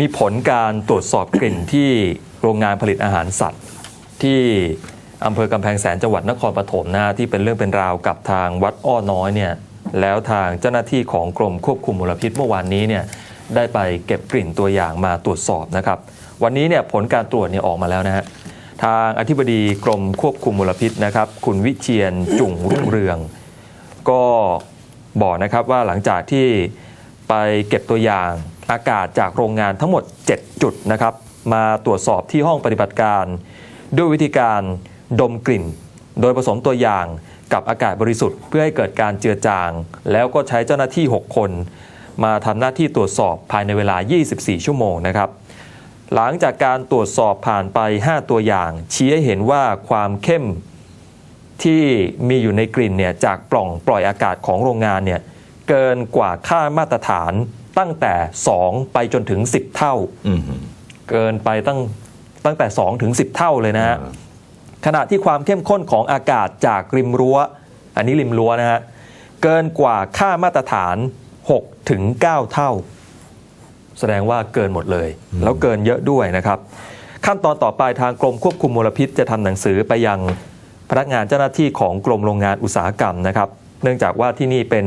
มีผลการตรวจสอบกลิ่นที่โรงงานผลิตอาหารสัตว์ ที่อำเภอกำแพงแสนจังหวัดนครปฐมนะที่เป็นเรื่องเป็นราวกับทางวัดอ้อน้อยเนี่ยแล้วทางเจ้าหน้าที่ของกรมควบคุมมลพิษเมื่อวานนี้เนี่ยได้ไปเก็บกลิ่นตัวอย่างมาตรวจสอบนะครับวันนี้เนี่ยผลการตรวจเนี่ยออกมาแล้วนะฮะทางอธิบดีกรมควบคุมมลพิษนะครับ คุณวิเชียนจุ่งรุ่งเรือง ก็บอกนะครับว่าหลังจากที่ไปเก็บตัวอย่าง อากาศจากโรงงานทั้งหมด 7 จุดนะครับ มาตรวจสอบที่ห้องปฏิบัติการ ด้วยวิธีการดมกลิ่น โดยผสมตัวอย่างกับอากาศบริสุทธิ์เพื่อให้เกิดการเจือจาง แล้วก็ใช้เจ้าหน้าที่ 6 คน มาทำหน้าที่ตรวจสอบภายในเวลา 24 ชั่วโมงนะครับ หลังจากการตรวจสอบผ่านไป 5 ตัวอย่าง ชี้ให้เห็นว่าความเข้มที่มีอยู่ในกลิ่นเนี่ยจากปล่องปล่อยอากาศของโรงงานเนี่ยเกินกว่าค่ามาตรฐาน ตั้งแต่ 2 ไปจนถึง 10 เท่าอืมเกินไปตั้งตั้งแต่ 2 ถึง 10 เท่าเลยนะฮะอ่าขณะที่ความเข้มข้นของอากาศจากริมรั้ว อันนี้ริมรั้วนะฮะ เกินกว่าค่ามาตรฐาน6ถึง9เท่า แสดงว่าเกินหมดเลย แล้วเกินเยอะด้วยนะครับ ขั้นตอนต่อไปทางกรมควบคุมมลพิษจะทำหนังสือไปยังพนักงานเจ้าหน้าที่ของกรมโรงงานอุตสาหกรรมนะครับ เนื่องจากว่าที่นี่เป็น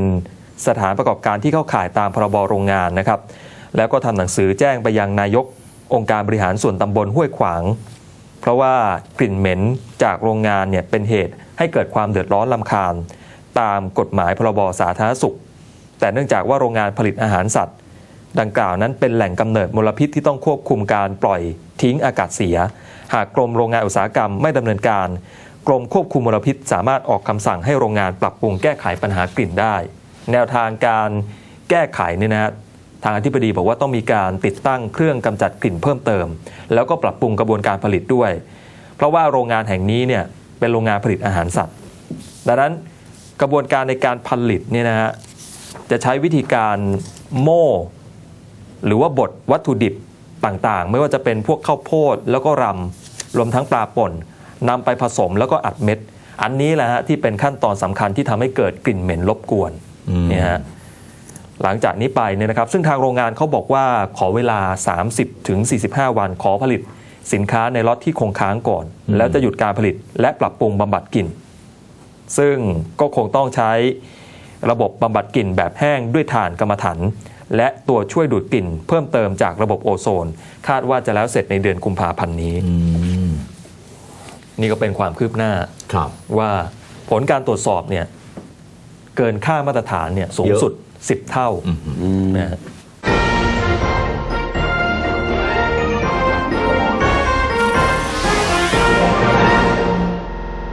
สถานประกอบการที่เข้าข่ายตามพรบโรงงานนะครับ แล้วก็ทำหนังสือแจ้งไปยังนายกองค์การบริหารส่วนตำบลห้วยขวาง เพราะว่ากลิ่นเหม็นจากโรงงานเนี่ยเป็นเหตุให้เกิดความเดือดร้อนลำคาญ ตามกฎหมายพรบสาธารณสุข แต่เนื่องจากว่าโรงงานผลิตอาหารสัตว์ ดังกล่าวนั้นเป็นแหล่งกำเนิดมลพิษที่ต้องควบคุมการปล่อยทิ้งอากาศเสีย หากกรมโรงงานอุตสาหกรรมไม่ดำเนินการ กรมควบคุมมลพิษสามารถออกคำสั่งให้โรงงานปรับปรุงแก้ไขปัญหากลิ่นได้ แนวทางการแก้ไขเนี่ยนะทางอธิบดีบอกว่าต้องมีการติดตั้งเครื่องกำจัดกลิ่นเพิ่มเติม แล้วก็ปรับปรุงกระบวนการผลิตด้วย เพราะว่าโรงงานแห่งนี้เนี่ยเป็นโรงงานผลิตอาหารสัตว์ ดังนั้นกระบวนการในการผลิตเนี่ยนะฮะจะใช้วิธีการโม่หรือว่าบดวัตถุดิบต่างๆ ไม่ว่าจะเป็นพวกข้าวโพดแล้วก็รำรวมทั้งปลาป่นนำไปผสมแล้วก็อัดเม็ด อันนี้แหละฮะที่เป็นขั้นตอนสำคัญที่ทำให้เกิดกลิ่นเหม็นรบกวน เนี่ยฮะหลังจากนี้ไปเนี่ยนะครับ ซึ่งทางโรงงานเขาบอกว่าขอเวลา 30ถึง45วันขอผลิตสินค้าในล็อตที่คงค้างก่อน แล้วจะหยุดการผลิตและปรับปรุงบำบัดกลิ่น ซึ่งก็คงต้องใช้ระบบบำบัดกลิ่นแบบแห้งด้วยถ่านกรรมฐานและตัวช่วยดูดกลิ่น เพิ่มเติมจากระบบโอโซน คาดว่าจะแล้วเสร็จในเดือนกุมภาพันธ์นี้อืมนี่ก็เป็นความคืบหน้าครับว่าผลการตรวจสอบเนี่ย เกินค่ามาตรฐานเนี่ยสูงสุด 10 เท่าอืมนะฮะ